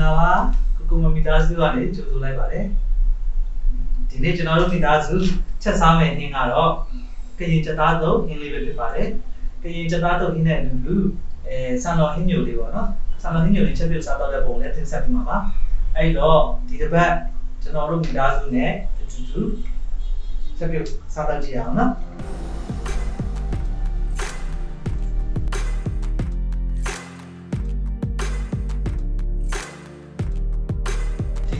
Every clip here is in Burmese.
္ဂလာပါကိုကိုမမီသားစုကနေကြိုဆိုလိုက်ပါတယ်ဒီနေ့ကျွန်တော်တို့မိသားစုချက်စားမယ့်ဟင်းကတော့ကရင်ချက်သားသုံးဟင်းလေးပဲဖြစ်ပါတယ်ကရင်ချက်သားသုံးဟင်းနဲ့အတူတူအဲဆန်တော်ဟင်းညိုလေးပေါ့နော်ဆန်တော်ဟင်းညိုလေးချက်ပြုတ်စားတော့တဲ့ပုံနဲ့သင်ဆက်ပြီးမှာပါအဲ့တော့ဒီတစ်ပတ်ကျွန်တော်တို့မိသားစုနဲ့အတူတူချက်ပြုတ်စားတော့ကြည့်အောင်နော်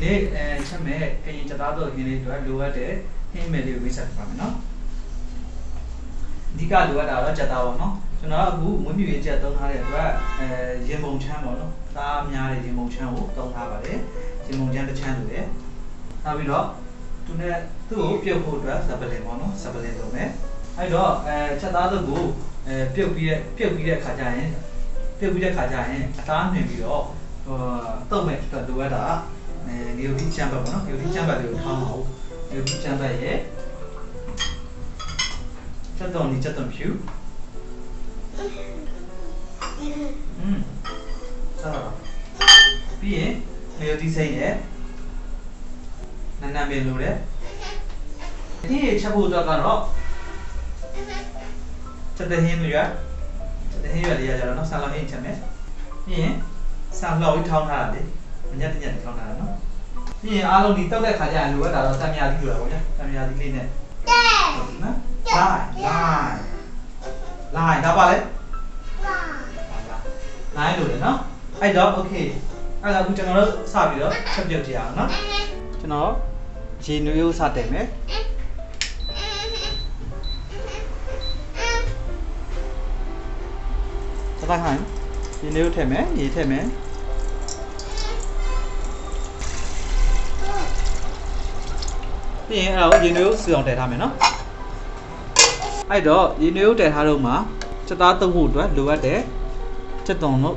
နေ့အဲချက်မဲ့ကရင်ကြသားတော့ရင်းလေးအတွက်လိုအပ်တဲ့ဟင်းမယ်လေးကိုဝိဆက်ပါမယ်နော်အဓိကလိုအပ်တာတော့ကြသားပါနော်ကျွန်တော်အခုမွေးမြူရေးချက်သုံးထားတဲ့အတွက်အဲရင်ပုံချမ်းပေါ့နော်သားများတဲ့ရင်ပုံချမ်းကိုသုံးထားပါတယ်ရင်ပုံချမ်းတစ်ချမ်းလိုတယ်နောက်ပြီးတော့သူနဲ့သူ့ကိုပြုတ်ဖို့အတွက်စပလင်ပေါ့နော်စပလင်လုပ်မယ်အဲ့တော့အဲချက်သားတို့ကိုအဲပြုတ်ပြီးတဲ့ပြုတ်ပြီးတဲ့ခါကျရင်ပြုတ်ပြီးတဲ့ခါကျရင်အသားနှင်ပြီးတော့ဟိုတုတ်မဲ့အတွက်လိုအပ်တာ အဲနေယိုဒီချမ်ဘတ်ပေါ့နော်နေယိုဒီချမ်ဘတ်လေးကိုထောင်းအောင်နေယိုဒီချမ်ဘတ်ရဲ့ချက်တော်နီချက်တော်ဖြူอืมဆက်ပါပြီးရင်နေယိုဒီစိမ့်ရဲ့နန်းနာမင်းလိုတဲ့ဒီချက်ဖို့အတွက်ကတော့ချက်တဲ့ဟင်းတွေရချက်တဲ့ဟင်းရွက်လေးရကြတော့နော်ဆာလောင်းဟင်းချက်မယ်ပြီးရင်ဆာလောင်းထောင်းထားတာလေ ညက်ညက်ထောင်းထားတာနော်ပြီးရင်အားလုံးဒီတောက်တဲ့ခါကျရင်လိုအပ်တာတော့တံမြာသီးလိုတာပေါ့ညာတံမြာသီးလေးနဲ့ဟုတ်ပြီနော်လိုက်လိုက်လိုက်ဒါပါလေလိုက်လို့လေနော်အဲ့တော့ okay အဲ့တော့အခုကျွန်တော်တို့စပြီးတော့ချက်ပြုတ်ကြရအောင်နော်ကျွန်တော်ရေနွေးရိုးစတင်မယ်စတိုက်ဟိုင်းရေနွေးရိုးထည့်မယ်ရေထည့်မယ် ပြီးရင်အဲ့ဒါကိုရေနွေးကိုစီအောင်တည်ထားမယ်နော်အဲ့တော့ရေနွေးကိုတည်ထားတော့မှချက်သားသုံးဖို့အတွက်လိုအပ်တဲ့ချက်သွန်တို့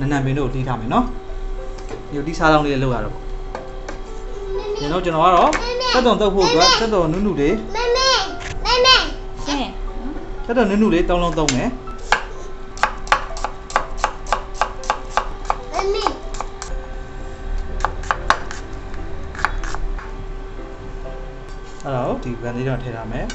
နနံပင်တို့ကိုတီးထားမယ်နော်ဒီတီးစားလောင်းလေးလောက်ရတော့ဒီတော့ကျွန်တော်ကတော့ချက်သွန်တုပ်ဖို့အတွက်ချက်သွန်နုနုလေးဆင်းချက်သွန်နုနုလေးသုံးလုံးသုံးမယ် အဲ့တော့ဒီဗန်လေးတော့ထည့်ထားမယ်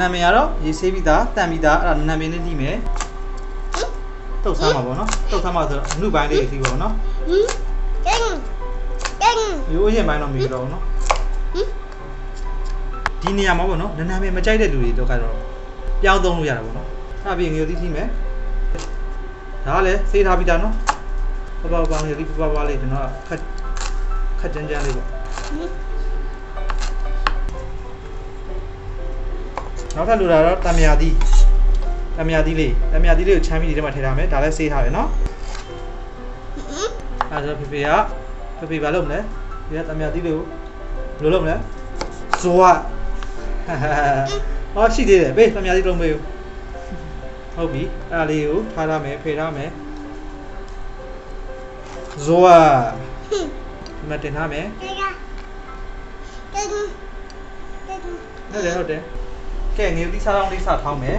နာမည်ကတော့ရေဆေးပြီးသားတန်ပြီးသားအဲ့ဒါနာမည်လေးလိမယ်တုတ်ဆမ်းမှာပေါ့နော်တုတ်ဆမ်းမှာဆိုတော့အမှုပိုင်းလေးတွေသိပါဘောနော်ရိုးရင်ပိုင်းတော့မီတော့ဘူးနော်ဒီနေရာမှာပေါ့နော်နာမည်မကြိုက်တဲ့လူတွေတော့ကတော့ပြောင်းသုံးလို့ရတာပေါ့နော်အဲ့ပြီးငရုတ်သီးထိမယ်ဒါကလည်းဆေးထားပြီးသားနော် ပပပငရုတ်သီးပပပလေးကျွန်တော်ခက်ခက်ကြမ်းကြမ်းလေးပေါ့နောက်ထပ်လိုတာတော့တံမြာသီးတံမြာသီးလေးတံမြာသီးလေးကိုချမ်းပြီးဒီထဲမှာထည့်ထားမယ်ဒါလည်းဆေးထားတယ်နော်အဲ့ဒါဖေဖေကဖေဖေဘာလုပ်မလဲဒီကတမယာသီးလေးကိုဘယ်လိုလုပ်မလဲဇွာဟောရှိသေးတယ်ဘေးတမယာသီးလုံးမေးဦးဟုတ်ပြီအဲ့ဒါလေးကိုထားရမယ်ဖေထားမယ် ဇွာဒီမှာတင်ထားမယ်ဟုတ်တယ်ဟုတ်တယ်ကဲငယ်သီးစားအောင်လေးစားထောင်းမယ်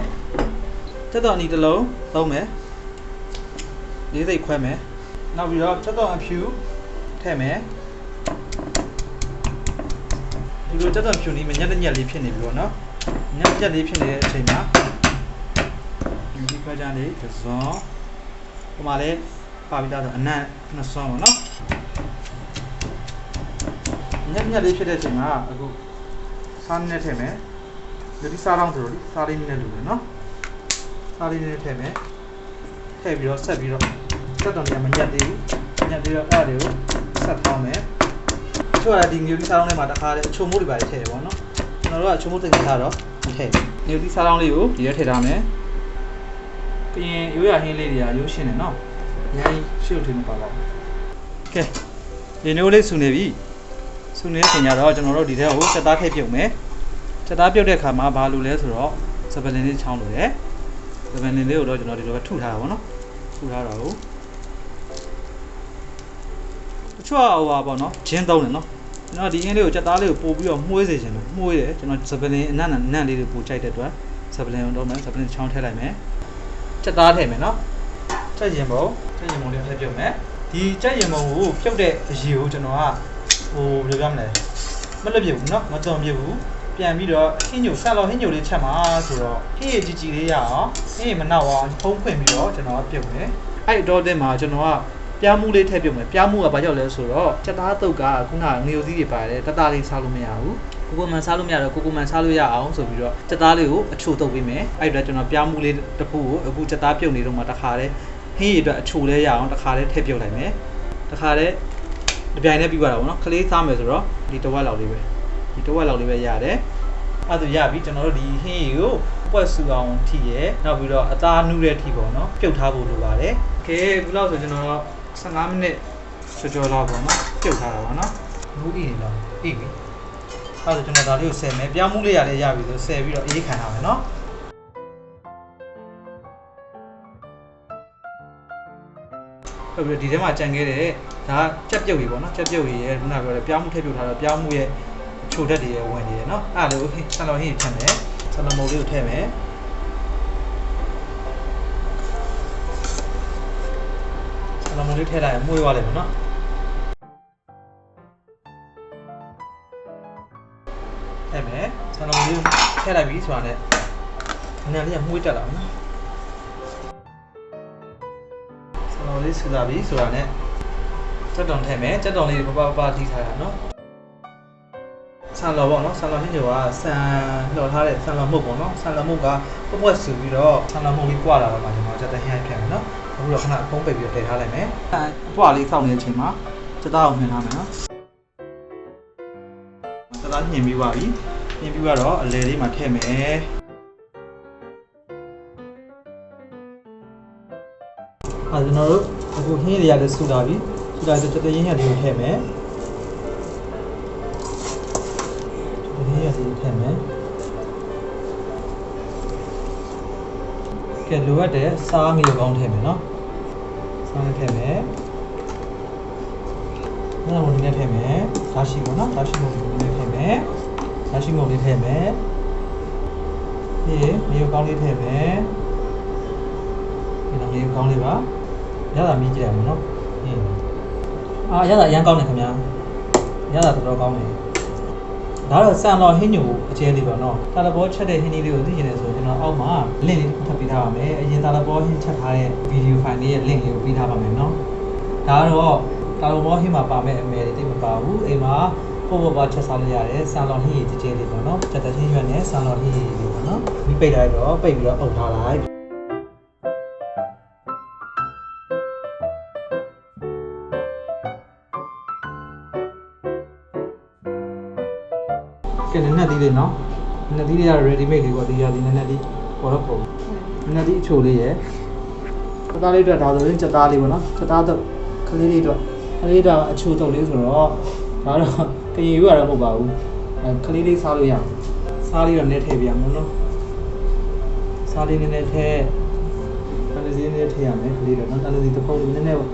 တက်တော့အနီတစ်လုံးသုံးမယ်လေးစိတ်ခွဲမယ်နောက်ပြီးတော့ချက်တော့အဖြူထည့်မယ်ဒီလိုချက်တော့ဖြူနေမညက်တဲ့ညက်လေးဖြစ်နေပြီပေါ့နော်ညက်ညက်လေးဖြစ်နေတဲ့အချိန်မှာဒီခွဲကြလေးတစ်စုံဟိုမှာလည်း ပါပြီးသားဆိုအနံ့နှစ်စုံပေါ့နော်ညက်ညက်လေးဖြစ်တဲ့အချိန်မှာအခုစားနဲ့ထည့်မယ်ဒီစားတော့တို့ဒီစားလေးနဲ့လူတယ်နော်စားလေးနဲ့ထည့်မယ်ထည့်ပြီးတော့ဆက်ပြီးတော့ဆက်တော်နေမညက်သေးဘူးညက်သေးတော့အဲ့ဒါတွေကိုဆက်ထောင်းမယ်အချို့ကဒီငြူဒီစားလောင်းထဲမှာတခါလေအချိုမိုးတွေပါထည့်တယ်ပေါ့နော်ကျွန်တော်တို့ကအချိုမိုးတင်ထားတော့မထည့်ငြူဒီစားလောင်းလေးကိုဒီထဲထည့်ထားမယ်ပြီးရင်ရိုးရဟင်းလေးတွေကရိုးရှင်းတယ်နော်အ များကြီးရှုပ်ထွေးမပါပါဘူးကဲဒီနိုးလေးဆူနေပြီဆူနေတဲ့ချိန်ကျတော့ကျွန်တော်တို့ဒီထဲကိုစက်သားထိပ်ပြုတ်မယ်စက်သားပြုတ်တဲ့ခါမှာဘာလို့လဲဆိုတော့စပလင်လေးချောင်းလို့ရတယ်စပလင်လေးကိုတော့ကျွန်တော်ဒီလိုပဲထုထားတာပေါ့နော်ထုထားတာကိုတချို့ကဟိုပါပေါ့နော်ဂျင်းသုံးတယ်နော်ကျွန်တော်ဒီအင်းလေးကိုကြက်သားလေးကိုပို့ပြီးတော့မှုေးစေချင်တယ်မှုေးတယ်ကျွန်တော်စပလင်အနံ့အနံ့လေးတွေပို့ကြိုက်တဲ့အတွက်စပလင်ကိုတော့မယ်စပလင်ချောင်းထည့်လိုက်မယ်ချက်သားထည့်မယ်နော် ချက်ရင်ပုံချက်ရင်ပုံလေးထည့်ပြုတ်မယ်ဒီချက်ရင်ပုံကိုပြုတ်တဲ့အရေကိုကျွန်တော်ကဟိုဘယ်လိုပြောမလဲမလွတ်ပြဘူးနော်မသွန်ပြဘူးပြန်ပြီးတော့ဟင်းညိုဆန်လော်ဟင်းညိုလေးချက်မှာဆိုတော့ဟင်းရကြီးကြီးလေးရအောင်ဟင်းရမနောက်အောင်ဖုံးဖွင့်ပြီးတော့ကျွန်တော်ကပြုတ်မယ်အဲ့တော့တဲ့မှာကျွန်တော်ကပြားမှုလေးထည့်ပြုတ်မယ်ပြားမှုကဘာကြောင့်လဲဆိုတော့ချက်သားတုတ်ကခုနကငရုတ်သီးတွေပါတယ်တတလေးစားလို့မရဘူးကိုကိုမန်စားလို့မရတော့ကိုကိုမန်စားလို့ရအောင်ဆိုပြီးတော့ချက်သားလေးကိုအချိုတုတ်ပေးမယ်အဲ့တော့ကျွန်တော်ပြားမှုလေးတစ်ခုကိုအခုချက်သားပြုတ်နေတော့မှတစ်ခါတည်း ဟင်းရည်အတွက်အချိုလေးရအောင်တစ်ခါတည်းထည့်ပြုတ်လိုက်မယ်တစ်ခါတည်းဒီပြိုင်နဲ့ပြီးသွားတာပေါ့နော်ခလေးစားမယ်ဆိုတော့ဒီတစ်ဝက်လောက်လေးပဲဒီတစ်ဝက်လောက်လေးပဲရတယ်အဲ့ဒါရပြီကျွန်တော်တို့ဒီဟင်းရည်ကိုပွက်ဆူအောင်ထိရဲနောက်ပြီးတော့အသားနူးတဲ့ထိပေါ့နော်ပြုတ်ထားဖို့လိုပါတယ်ကဲအခုလောက်ဆိုကျွန်တော်တို့15မိနစ်ကျော်ကျော်လောက်ပေါ့နော်ပြုတ်ထားတာပေါ့နော်ဘူးအီနေတော့အေးပြီအဲ့ဒါကျွန်တော်ဒါလေးကိုဆယ်မယ်ပြောင်းမှုလေးရလည်းရပြီဆိုဆယ်ပြီးတော့အေးခံထားမယ်နော် ဟုတ်ပြီဒီထဲမှာကြံခဲ့တဲ့ဒါကချက်ပြုတ်ကြီးပေါ့နော်ချက်ပြုတ်ကြီးရဲ့ခုနပြောတဲ့ပြောင်းမှုထည့်ပြုတ်ထားတော့ပြောင်းမှုရဲ့ချိုတက်တွေရဲ့ဝင်နေတယ်နော်အဲ့ဒါလေးကိုဆန်တော်ဟင်းထည့်မယ်ဆန်တော်မုတ်လေးကိုထည့်မယ်ဆန်တော်မုတ်လေးထည့်လိုက်ရင်မှုရွာလိုက်မယ်နော်ထည့်မယ်ဆန်တော်မုတ်လေးထည့်လိုက်ပြီဆိုတာနဲ့နည်းနည်းလေးမှုတက်လာမယ်နော် တော်လေးဆူလာပြီဆိုတာနဲ့စက်တောင်ထည့်မယ်စက်တောင်လေးပပပထိထားရနော်ဆန်လော်ပေါ့နော်ဆန်လော်ဟင်းကျော်ကဆန်လှော်ထားတဲ့ဆန်လော်မုတ်ပေါ့နော်ဆန်လော်မုတ်ကပွက်ပွက်ဆူပြီးတော့ဆန်လော်မုတ်လေးကြွလာတော့မှကျွန်တော်ချက်တဲ့ဟင်းဖြတ်မယ်နော်အခုတော့ခဏဖုံးပိတ်ပြီးတော့ထည့်ထားလိုက်မယ်အပွားလေးစောင့်နေတဲ့အချိန်မှာချက်သားအောင်နှင်ထားမယ်နော်ချက်သားညှင်ပြီးပါပြီညှင်ပြီးတော့အလဲလေးမှာထည့်မယ် အဲကျွန်တော်တို့အခုဟင်းလေးရလည်းဆူလာပြီဆူလာတဲ့ချက်တဲ့ရင်းရလေးကိုထည့်မယ်ဒီရစီထည့်မယ်ကဲလိုအပ်တဲ့စားငရုတ်ကောင်းထည့်မယ်နော်စားငထည့်မယ်နောက်ဝင်နေထည့်မယ်ဓာရှိပေါ့နော်ဓာရှိမုံလေးထည့်မယ်ဓာရှိမုံလေးထည့်မယ်ပြီးရင်ငရုတ်ကောင်းလေးထည့်မယ်ဒီတော့ငရုတ်ကောင်းလေးပါ ရတာမြည်ကြည့်ရမယ်နော်ဟင်းအာရတာအရန်ကောင်းတယ်ခင်ဗျာရတာတော်တော်ကောင်းတယ်ဒါတော့ဆန်လော်ဟင်းညိုအကျဲလေးပါနော်တာလဘောချက်တဲ့ဟင်းလေးတွေကိုသိချင်တယ်ဆိုကျွန်တော်အောက်မှာ link လေးထပ်ပေးထားပါမယ်အရင်တာလဘောဟင်းချက်ထားတဲ့ video file လေးရဲ့ link လေးကိုပေးထားပါမယ်နော်ဒါကတော့တာလဘောဟင်းမှာပါမဲ့အမယ်တွေတိတ်မပါဘူးအိမ်မှာပို့ပေါ်ပါချက်စားလို့ရတယ်ဆန်လော်ဟင်းရည်ကြဲကြဲလေးပေါ့နော်ချက်တဲ့ဟင်းရွက်နဲ့ဆန်လော်ဟင်းရည်လေးပေါ့နော်ဒီပိတ်ထားတော့ပိတ်ပြီးတော့အုပ်ထားလိုက် သေးလေးနော်နည်းနည်းသေးလေးက ready made လေးပေါ့ဒီရဒီနည်းနည်းလေးပေါ်တော့ပုံနည်းနည်းလေးအချိုလေးရယ်ချက်သားလေးအတွက်ဒါဆိုရင်ချက်သားလေးပေါ့နော်ချက်သားတော့ကလေးလေးတော့ကလေးတော့အချိုတော့လေးဆိုတော့ဒါတော့ကရင်ရွရတော့မဟုတ်ပါဘူးအဲကလေးလေးစားလို့ရအောင်စားလေးတော့နည်းထည့်ပြရမယ်နော်စားလေးနည်းနည်းထည့်ကလေးလေးနည်းထည့်ရမယ်ကလေးတော့နော်ကလေးလေးတစ်ပုံနည်းနည်းပေါ့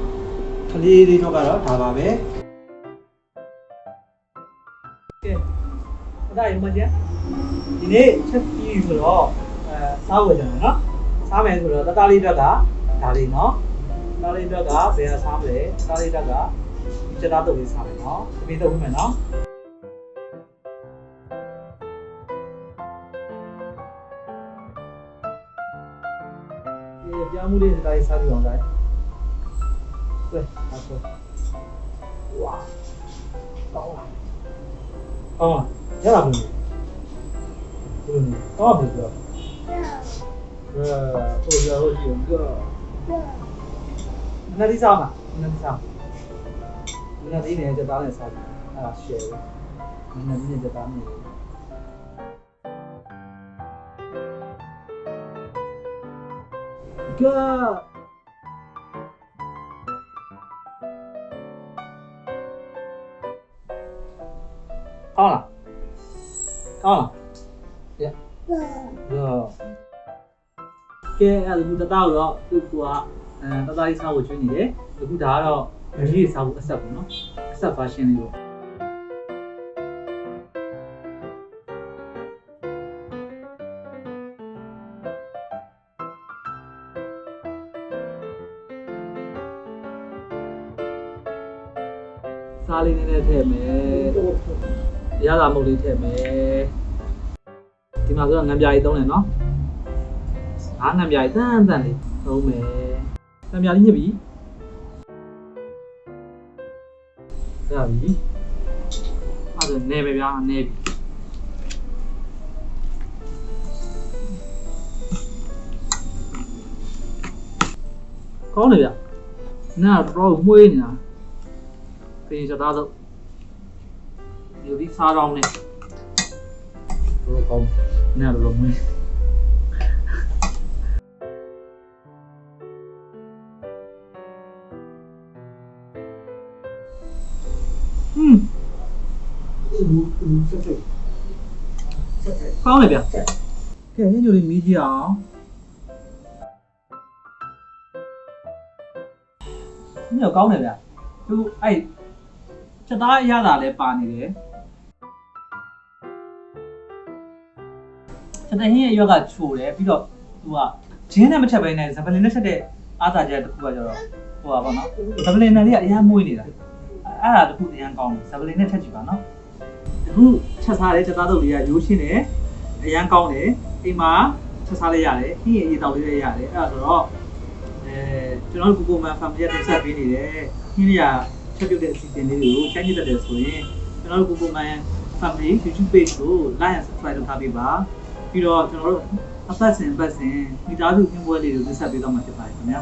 ကလေးလေးတော့ကတော့ဒါပါပဲ အဲ့ဒါရမကျဒီနေ့ချက်ပြီးဆိုတော့အဲစားဝယ်ကြတယ်နော်စားမယ်ဆိုတော့တတလေးအတွက်ကဒါလေးနော်တတလေးအတွက်ကဘယ်ဟာစားမလဲတတလေးအတွက်ကဒီချက်သားတုပ်လေးစားမယ်နော်ဒီပေးတုပ်မယ်နော်ဒီပြောင်းမှုလေးစတိုင်းစားကြည့်အောင်လိုက်ဆွဲအားဆွဲဝါကောင်းလားကောင်းလား ရတာဘူးဘယ်လိုလဲကောင်းပြီဆိုတော့အဲဟိုရဟိုကြည့်တော့နားဒီစားမှာနားဒီစားနားဒီနဲ့ကြတားနဲ့စားတယ်အဲ့ဒါ share ပဲနားဒီနဲ့ Ah. Ya. Ya. Okay, အဲ့ဒီတတားတော့သူကအဲတတားလေးစားဖို့ကျွေးနေတယ်။အခုဒါကတော့ရည်စားဖို့အဆက်ပေါ့နော်။အဆက် version လေးပေါ့စားလေးနည်းနည်းထည့်မယ် ရတာမုတ်လေးထည့်မယ်ဒီမှာဆိုတော့ငံပြားကြီးသုံးတယ်နော်ငါငံပြားကြီးတန်းတန်းလေးသုံးမယ်ငံပြားလေးညစ်ပြီရပြီအဲ့ဒါနေပဲဗျာနေပြီကောင်းတယ်ဗျနားတော့မွေးနေတာခေချက်သား စုပ်ဒီဒီစားတော့နေတော့ကောင်းနားတော့မွေးဟွန်းကောင်းတယ်ဗျကဲဟင်းညိုလေးမီးကြည့်အောင်ညိုကောင်းတယ်ဗျသူအဲ့ချက်သားအရသာလည်းပါနေတယ် ချက်တဲ့ဟင်းရဲ့ရွက်ကချိုတယ်ပြီးတော့သူကဂျင်းနဲ့မချက်ဘဲနဲ့ဇပလင်နဲ့ချက်တဲ့အားသာချက်တစ်ခုကကျတော့ဟိုပါဘောနော်ဇပလင်နဲ့လေးကအရမ်းမွေးနေတာအဲ့ဒါတစ်ခုအရမ်းကောင်းတယ်ဇပလင်နဲ့ချက်ကြည့်ပါနော်အခုချက်စားတဲ့ချက်သားတို့တွေကရိုးရှင်းတယ်အရန်ကောင်းတယ်အိမ်မှာချက်စားလေးရတယ်ဟင်းရဲ့အရေးတောက်လေးလည်းရတယ်အဲ့ဒါဆိုတော့အဲကျွန်တော်တို့ကိုကိုမန်ဖမ်ပြတင်ဆက်ပေးနေတယ်ဟင်းလေးကချက်ပြုတ်တဲ့အစီအစဉ်လေးတွေကိုချမ်းမြေ့တတ်တယ်ဆိုရင်ကျွန်တော်တို့ကိုကိုမန် family YouTube page ကို like and subscribe လုပ်ထားပေးပါ ပြီးတော့ကျွန်တော်တို့အပတ်စဉ်အပတ်စဉ်မိသားစုဟင်းပွဲလေးတွေကိုတင်ဆက်ပေးတော့မှာဖြစ်ပါတယ်ခင်ဗျာ